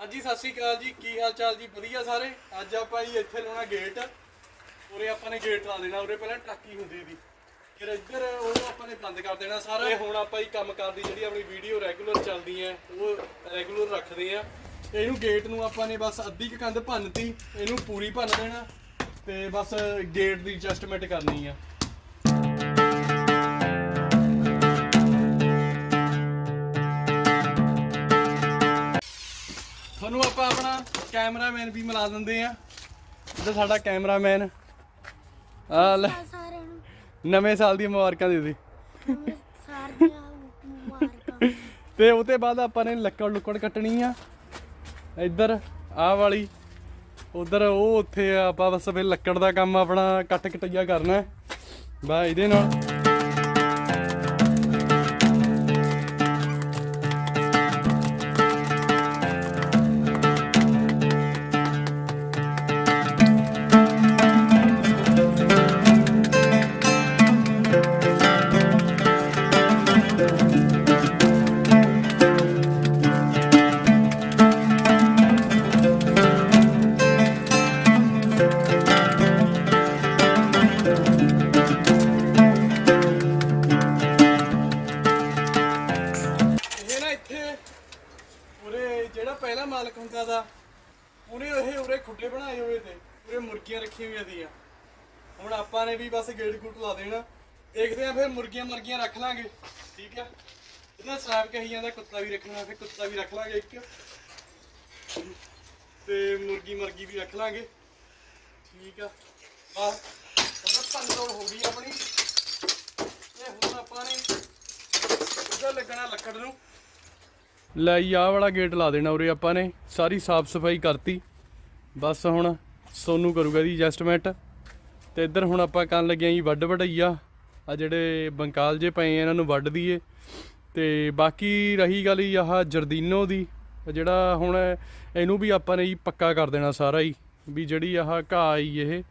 ਹਾਂਜੀ ਸਤਿ ਸ਼੍ਰੀ ਅਕਾਲ ਜੀ। ਕੀ ਹਾਲ ਚਾਲ ਜੀ? ਵਧੀਆ ਸਾਰੇ? ਅੱਜ ਆਪਾਂ ਜੀ ਇੱਥੇ ਲਾਉਣਾ ਗੇਟ। ਉਰੇ ਆਪਾਂ ਨੇ ਗੇਟ ਲਾ ਦੇਣਾ। ਉਰੇ ਪਹਿਲਾਂ ਟਾਕੀ ਹੁੰਦੀ ਸੀ। ਫਿਰ ਇੱਧਰ ਉਹ ਆਪਾਂ ਨੇ ਬੰਦ ਕਰ ਦੇਣਾ ਸਾਰਾ। ਤੇ ਹੁਣ ਆਪਾਂ ਹੀ ਕੰਮ ਕਰਦੀ ਜਿਹੜੀ ਆਪਣੀ ਵੀਡੀਓ ਰੈਗੂਲਰ ਚੱਲਦੀ ਹੈ ਉਹ ਰੈਗੂਲਰ ਰੱਖਦੇ ਆ ਇਹਨੂੰ ਗੇਟ ਨੂੰ ਆਪਾਂ ਨੇ ਬਸ ਅੱਧੀ ਕੁ ਕੰਧ ਭੰਨਤੀ। ਇਹਨੂੰ ਪੂਰੀ ਭੰਨ ਦੇਣਾ। ਤੇ ਬਸ ਗੇਟ ਦੀ ਐਡਜਸਟਮੈਂਟ ਕਰਨੀ ਆ। ਤੁਹਾਨੂੰ ਆਪਾਂ ਆਪਣਾ ਕੈਮਰਾਮੈਨ ਵੀ ਮਿਲਾ ਦਿੰਦੇ ਆ। ਇੱਧਰ ਸਾਡਾ ਕੈਮਰਾਮੈਨ ਆ ਲੈ। ਸਾਰਿਆਂ ਨੂੰ। ਨਵੇਂ ਸਾਲ ਦੀਆਂ ਮੁਬਾਰਕਾਂ ਦੇ ਦੇ। ਸਾਲ ਦੀਆਂ ਮੁਬਾਰਕਾਂ। ਤੇ ਉਹਦੇ ਬਾਅਦ ਆਪਾਂ ਨੇ ਲੱਕੜ ਲੁੱਕੜ ਕੱਟਣੀ ਆ। ਇੱਧਰ ਆਹ ਵਾਲੀ। ਉਧਰ ਉਹ ਉੱਥੇ ਆ, ਆਪਾਂ ਬਸ ਫਿਰ ਲੱਕੜ ਦਾ ਕੰਮ ਆਪਣਾ ਕੱਟ ਕਟਈਆ ਕਰਨਾ। ਬਾ ਇਹਦੇ ਨਾਲ। ਮਾਲਕ ਦਾ। ਉਹਨੇ ਇਹ ਉਰੇ ਖੁੱਡੇ ਬਣਾਏ ਹੋਏ ਤੇ, ਉਰੇ ਮੁਰਗੀਆਂ ਰੱਖੀਆਂ ਹੋਈਆਂ ਦੀਆਂ। ਹੁਣ ਆਪਾਂ ਨੇ ਵੀ ਬਸ ਗੇਟ ਗੁੱਟ ਲਾ ਦੇਣਾ। ਦੇਖਦੇ ਆ ਫਿਰ ਮੁਰਗੀਆਂ ਮਰਗੀਆਂ ਰੱਖ ਲਾਂਗੇ। ਠੀਕ ਆ? ਇਹਦਾ ਸਰਾਬ ਕਹੀ ਜਾਂਦਾ, ਕੁੱਤਾ ਵੀ ਰੱਖਣਾ, ਫਿਰ ਕੁੱਤਾ ਵੀ ਰੱਖ ਲਾਂਗੇ ਇੱਕ। ਤੇ ਮੁਰਗੀ ਮਰਗੀ ਵੀ ਰੱਖ ਲਾਂਗੇ। ਠੀਕ ਆ? ਬਸ ਉਹਦਾ ਪੰਦੋੜ ਹੋ ਗਈ ਆਪਣੀ। ਤੇ ਹੁਣ ਆਪਾਂ ਨੇ ਉਹਦਾ ਲੱਗਣਾ ਲੱਕੜ ਨੂੰ। ਲੈ ਜੀ, ਆਹ ਵਾਲਾ ਗੇਟ ਲਾ ਦੇਣਾ ਉਰੇ ਆਪਾਂ ਨੇ। ਸਾਰੀ ਸਾਫ਼ ਸਫ਼ਾਈ ਕਰਤੀ। ਬਸ ਹੁਣ ਸੋਨੂੰ ਕਰੂਗਾ ਦੀ ਐਡਜਸਟਮੈਂਟ ਤੇ ਇੱਧਰ ਹੁਣ ਆਪਾਂ ਕਰਨ ਲੱਗੇ ਆਂ ਜੀ ਵੱਡ ਵਡਈਆ ਆ ਜਿਹੜੇ ਬੰਕਾਲ ਜੇ ਪਏ ਆ, ਇਹਨਾਂ ਨੂੰ ਵੱਢ ਦਈਏ। ਤੇ ਬਾਕੀ ਰਹੀ ਗੱਲ ਜੀ ਆਹ ਜਰਦੀਨੋ ਦੀ। ਜਿਹੜਾ ਹੁਣ ਇਹਨੂੰ ਵੀ ਆਪਾਂ ਨੇ ਜੀ ਪੱਕਾ ਕਰ ਦੇਣਾ ਸਾਰਾ ਹੀ ਵੀ ਜਿਹੜੀ ਆਹ ਘਾਹ ਆਈ ਇਹ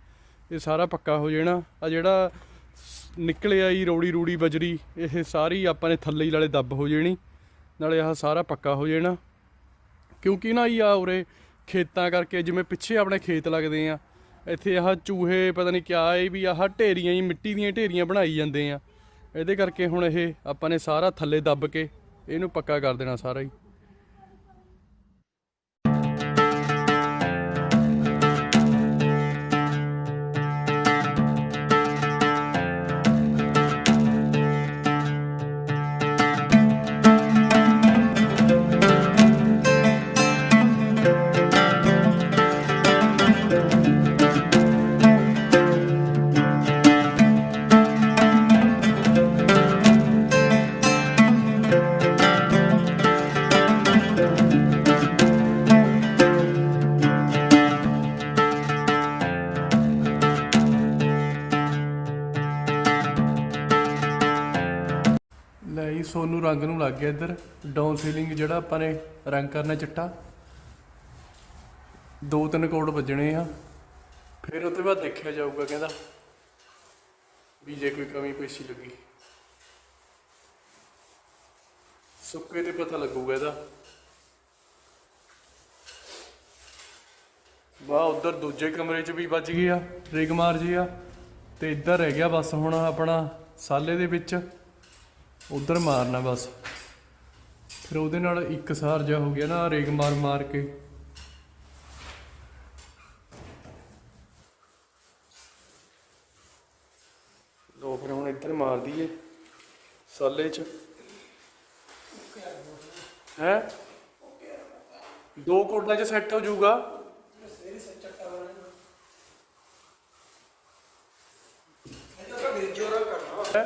ਇਹ ਸਾਰਾ ਪੱਕਾ ਹੋ ਜਾਣਾ। ਆ ਜਿਹੜਾ ਨਿਕਲਿਆ ਜੀ ਰੋੜੀ ਰੂੜੀ ਬਜਰੀ, ਇਹ ਸਾਰੀ ਆਪਾਂ ਨੇ ਥੱਲੇ ਹੀ ਨਾਲੇ ਦੱਬ ਹੋ ਜਾਣੀ। ਨਾਲੇ ਆਹ ਸਾਰਾ ਪੱਕਾ ਹੋ ਜਾਣਾ ਕਿਉਂਕਿ ਨਾ ਇਹ ਆ ਉਰੇ ਖੇਤਾਂ ਕਰਕੇ ਜਿਵੇਂ ਪਿੱਛੇ ਆਪਣੇ ਖੇਤ ਲੱਗਦੇ ਆ, ਇੱਥੇ ਆਹ ਚੂਹੇ ਪਤਾ ਨਹੀਂ ਕਿਆ ਇਹ ਵੀ ਆਹ ਢੇਰੀਆਂ ਹੀ ਮਿੱਟੀ ਦੀਆਂ ਢੇਰੀਆਂ ਬਣਾਈ ਜਾਂਦੇ ਆ। ਇਹਦੇ ਕਰਕੇ ਹੁਣ ਇਹ ਆਪਾਂ ਨੇ ਸਾਰਾ ਥੱਲੇ ਦੱਬ ਕੇ ਇਹਨੂੰ ਪੱਕਾ ਕਰ ਦੇਣਾ ਸਾਰਾ ਹੀ। ਸੋਨੂੰ ਰੰਗ ਨੂੰ ਲੱਗ ਗਿਆ ਇੱਧਰ। ਡਾਊਨ ਸੀਲਿੰਗ ਜਿਹੜਾ ਆਪਾਂ ਨੇ ਰੰਗ ਕਰਨਾ ਚਿੱਟਾ। ਦੋ ਤਿੰਨ ਕੋਡ ਵੱਜਣੇ ਆ। ਫਿਰ ਉਹ ਤੋਂ ਬਾਅਦ ਦੇਖਿਆ ਜਾਊਗਾ ਕਹਿੰਦਾ ਵੀ ਜੇ ਕੋਈ ਕਮੀ ਪੇਸ਼ੀ ਲੱਗੀ। ਸੁੱਕੇ ਤੇ ਪਤਾ ਲੱਗੂਗਾ ਇਹਦਾ। ਵਾਹ, ਉਧਰ ਦੂਜੇ ਕਮਰੇ 'ਚ ਵੀ ਵੱਜ ਗਿਆ ਰਿਗਮਾਰ ਜੀ ਆ। ਤੇ ਇੱਧਰ ਰਹਿ ਗਿਆ ਬਸ ਹੁਣ ਆਪਣਾ ਸਾਲੇ ਦੇ ਵਿੱਚ। ਉਧਰ ਮਾਰਨਾ ਬਸ। ਫਿਰ ਉਹਦੇ ਨਾਲ ਇੱਕ ਸਾਰ ਜਾ ਹੋ ਗਿਆ ਨਾ ਰੇਗ ਮਾਰ ਮਾਰ ਕੇ। ਲੋ ਫਿਰ ਹੁਣ ਇੱਧਰ ਮਾਰ ਦਈਏ। ਸਾਲੇ 'ਚ। ਹੈ? ਦੋ ਕੋਟਾਂ 'ਚ ਸੈੱਟ ਹੋ ਜਾਊਗਾ। ਹੈਂ?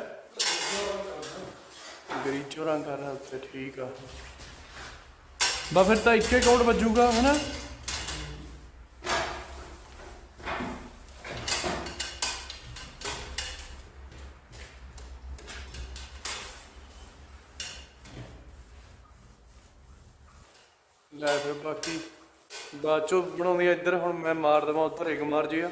ਗਰੀਚੋ ਰੰਗ ਕਰਨਾ ਉੱਤੇ ਠੀਕ ਆ। ਬਾ ਫਿਰ ਤਾਂ ਇੱਕੇ ਕੋਡ ਵੱਜੂਗਾ ਹਨਾ? ਲੈ ਫਿਰ ਬਾਕੀ ਬਾਅਦ ਚੋਂ ਬਣਾਉਂਦੀ ਆ ਇੱਧਰ ਹੁਣ ਮੈਂ ਮਾਰ ਦਵਾਂ ਉੱਧਰ ਇੱਕ ਮਾਰ ਜਿਆ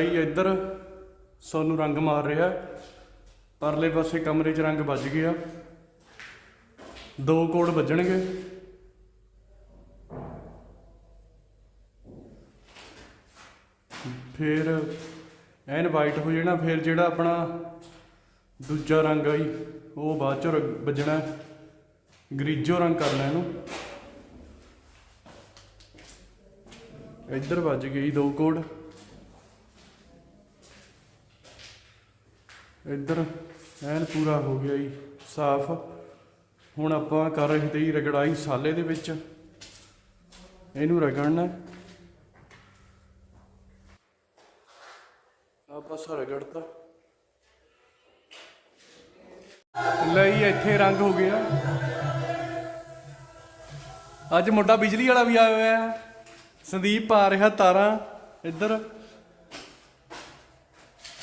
ਲਾਈ ਇੱਧਰ। ਸਾਨੂੰ ਰੰਗ ਮਾਰ ਰਿਹਾ। ਪਰਲੇ ਪਾਸੇ ਕਮਰੇ 'ਚ ਰੰਗ ਵੱਜ ਗਿਆ। ਦੋ ਕੋਡ ਵੱਜਣਗੇ। ਫਿਰ ਐਨ ਵਾਈਟ ਹੋ ਜਾਣਾ। ਫਿਰ ਜਿਹੜਾ ਆਪਣਾ ਦੂਜਾ ਰੰਗ ਆਈ, ਉਹ ਬਾਅਦ ਚੋਂ ਰ- ਵੱਜਣਾ। ਗਰੀਜੋ ਰੰਗ ਕਰਨਾ ਇਹਨੂੰ। ਇੱਧਰ ਵੱਜ ਗਈ ਦੋ ਕੋਡ। ਇੱਧਰ, ਐਨ ਪੂਰਾ ਹੋ ਗਿਆ ਜੀ, ਸਾਫ਼। ਹੁਣ ਆਪਾਂ ਕਰ ਰਹੇ ਤੇ ਜੀ ਰਗੜਾਈ ਸਾਲੇ ਦੇ ਵਿੱਚ। ਇਹਨੂੰ ਰਗੜਨਾ ਹੈ। ਪਾਸਾ ਰਗੜਤਾ। ਲਈ ਇੱਥੇ ਰੰਗ ਹੋ ਗਿਆ ਅੱਜ ਮੁੰਡਾ ਬਿਜਲੀ ਵਾਲਾ ਵੀ ਆਇਆ ਹੋਇਆ। ਹੈ ਸੰਦੀਪ ਪਾ ਰਿਹਾ ਤਾਰਾਂ ਇੱਧਰ।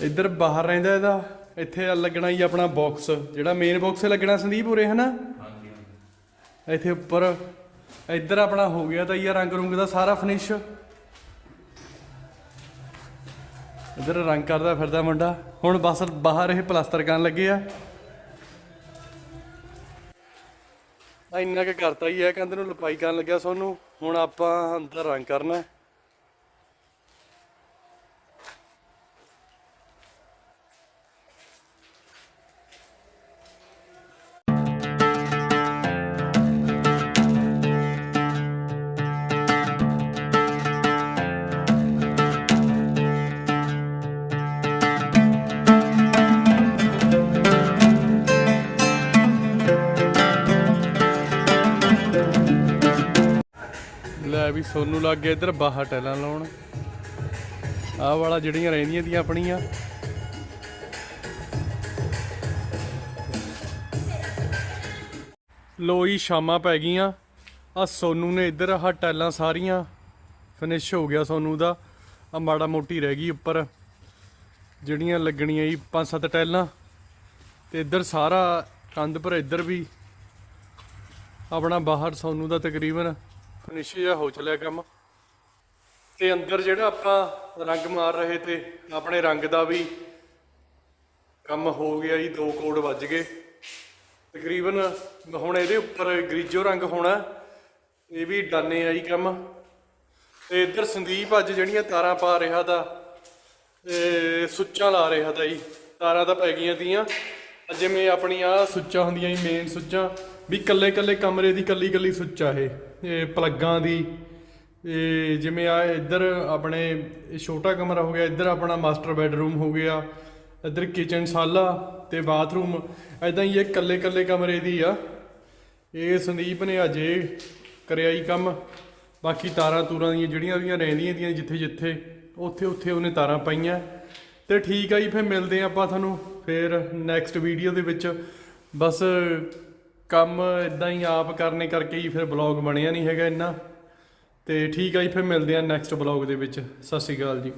ਇੱਧਰ ਬਾਹਰ ਰਹਿੰਦਾ ਇਹਦਾ। ਇੱਥੇ ਲੱਗਣਾ ਹੀ ਆਪਣਾ ਬਾਕਸ ਜਿਹੜਾ ਮੇਨ ਬਾਕਸ ਲੱਗਣਾ ਸੰਦੀਪ ਉਰੇ ਹਨਾ? ਇੱਥੇ ਉੱਪਰ ਇੱਧਰ ਆਪਣਾ ਹੋ ਗਿਆ ਤਾਂ ਇਹ ਰੰਗ ਰੁੰਗ ਦਾ ਸਾਰਾ ਫਿਨਿਸ਼ ਇੱਧਰ ਰੰਗ ਕਰਦਾ ਫਿਰਦਾ ਮੁੰਡਾ। ਹੁਣ ਬਸ ਬਾਹਰ ਇਹ ਪਲਾਸਟਰ ਕਰਨ ਲੱਗੇ ਆ। ਆ ਇੰਨਾ ਕੁ ਕਰਤਾ ਹੀ ਹੈ ਕਹਿੰਦੇ ਨੂੰ ਲਪਾਈ ਕਰਨ ਲੱਗਿਆ ਸੋਨੂੰ। ਹੁਣ ਆਪਾਂ ਅੰਦਰ ਰੰਗ ਕਰਨਾ। ਵੀ ਸੋਨੂੰ ਲੱਗ ਗਿਆ ਇੱਧਰ ਬਾਹਰ ਟੈਲਾਂ ਲਾਉਣ। ਆਹ ਵਾਲਾ ਜਿਹੜੀਆਂ ਰਹਿੰਦੀਆਂ ਦੀਆਂ ਆਪਣੀਆਂ। ਲੋਈ ਸ਼ਾਮਾਂ ਪੈ ਗਈਆਂ। ਆ ਸੋਨੂੰ ਨੇ ਇੱਧਰ ਆਹ ਟੈਲਾਂ ਸਾਰੀਆਂ। ਫਿਨਿਸ਼ ਹੋ ਗਿਆ ਸੋਨੂੰ ਦਾ। ਆ ਮਾੜਾ ਮੋਟੀ ਰਹਿ ਗਈ ਉੱਪਰ। ਜਿਹੜੀਆਂ ਲੱਗਣੀਆਂ ਜੀ ਪੰਜ ਸੱਤ ਟੈਲਾਂ ਤੇ ਇੱਧਰ ਸਾਰਾ ਕੰਧ ਪਰ ਇੱਧਰ ਵੀ। ਆਪਣਾ ਬਾਹਰ ਸੋਨੂੰ ਦਾ ਤਕਰੀਬਨ ਫਿਨਿਸ਼ ਜਿਹਾ ਹੋ ਚੱਲਿਆ ਕੰਮ। ਤੇ ਅੰਦਰ ਜਿਹੜਾ ਆਪਾਂ ਰੰਗ ਮਾਰ ਰਹੇ ਤੇ ਆਪਣੇ ਰੰਗ ਦਾ ਵੀ ਕੰਮ ਹੋ ਗਿਆ ਜੀ, ਦੋ ਕੋਡ ਵੱਜ ਗਏ। ਤਕਰੀਬਨ ਹੁਣ ਇਹਦੇ ਉੱਪਰ ਗਰੀਜੋ ਰੰਗ ਹੋਣਾ, ਇਹ ਵੀ ਡਾਨੇ ਆ ਜੀ ਕੰਮ। ਤੇ ਇੱਧਰ ਸੰਦੀਪ ਅੱਜ ਜਿਹੜੀਆਂ ਤਾਰਾਂ ਪਾ ਰਿਹਾ ਦਾ, ਤੇ ਸੁੱਚਾਂ ਲਾ ਰਿਹਾ ਦਾ ਜੀ, ਤਾਰਾਂ ਤਾਂ ਪੈ ਗਈਆਂ ਤੀਆਂ। ਜਿਵੇਂ ਆਪਣੀਆਂ ਸੁੱਚਾਂ ਹੁੰਦੀਆਂ ਜੀ ਮੇਨ ਸੁੱਚਾਂ। ਵੀ ਕੱਲੇ ਕੱਲੇ ਕਮਰੇ ਦੀ ਕੱਲੀ ਕੱਲੀ ਸੁੱਚ ਆ ਇਹ। ਇਹ ਪਲੱਗਾਂ ਦੀ, ਇਹ ਜਿਵੇਂ ਆ ਇੱਧਰ ਆਪਣੇ ਛੋਟਾ ਕਮਰਾ ਹੋ ਗਿਆ, ਇੱਧਰ ਆਪਣਾ ਮਾਸਟਰ ਬੈੱਡਰੂਮ ਹੋ ਗਿਆ, ਇੱਧਰ ਕਿਚਨ ਸਾਲਾ ਤੇ ਬਾਥਰੂਮ ਐਦਾਂ ਹੀ ਇਹ ਕੱਲੇ ਕੱਲੇ ਕਮਰੇ ਦੀ ਆ। ਇਹ ਸੰਦੀਪ ਨੇ ਅਜੇ ਕਰਿਆ ਹੀ ਕੰਮ, ਬਾਕੀ ਤਾਰਾਂ ਤੂਰਾਂ ਦੀਆਂ ਜਿਹੜੀਆਂ ਉਹਦੀਆਂ ਰਹਿੰਦੀਆਂ ਦੀਆਂ ਜਿੱਥੇ ਜਿੱਥੇ, ਉੱਥੇ ਉੱਥੇ ਉਹਨੇ ਤਾਰਾਂ ਪਾਈਆਂ। ਤੇ ਠੀਕ ਆ ਜੀ, ਫਿਰ ਮਿਲਦੇ ਆ ਆਪਾਂ ਤੁਹਾਨੂੰ ਫਿਰ ਨੈਕਸਟ ਵੀਡੀਓ ਦੇ ਵਿੱਚ। ਬਸ ਕੰਮ ਇਦਾਂ ਹੀ ਆਪ ਕਰਨੇ ਕਰਕੇ ਹੀ ਫਿਰ ਬਲੌਗ ਬਣਿਆ ਨਹੀਂ ਹੈਗਾ ਇੰਨਾ। ਤੇ ਠੀਕ ਆ ਜੀ, ਫਿਰ ਮਿਲਦੇ ਆ ਨੈਕਸਟ ਬਲੌਗ ਦੇ ਵਿੱਚ। ਸਤਿ ਸ਼੍ਰੀ ਅਕਾਲ ਜੀ।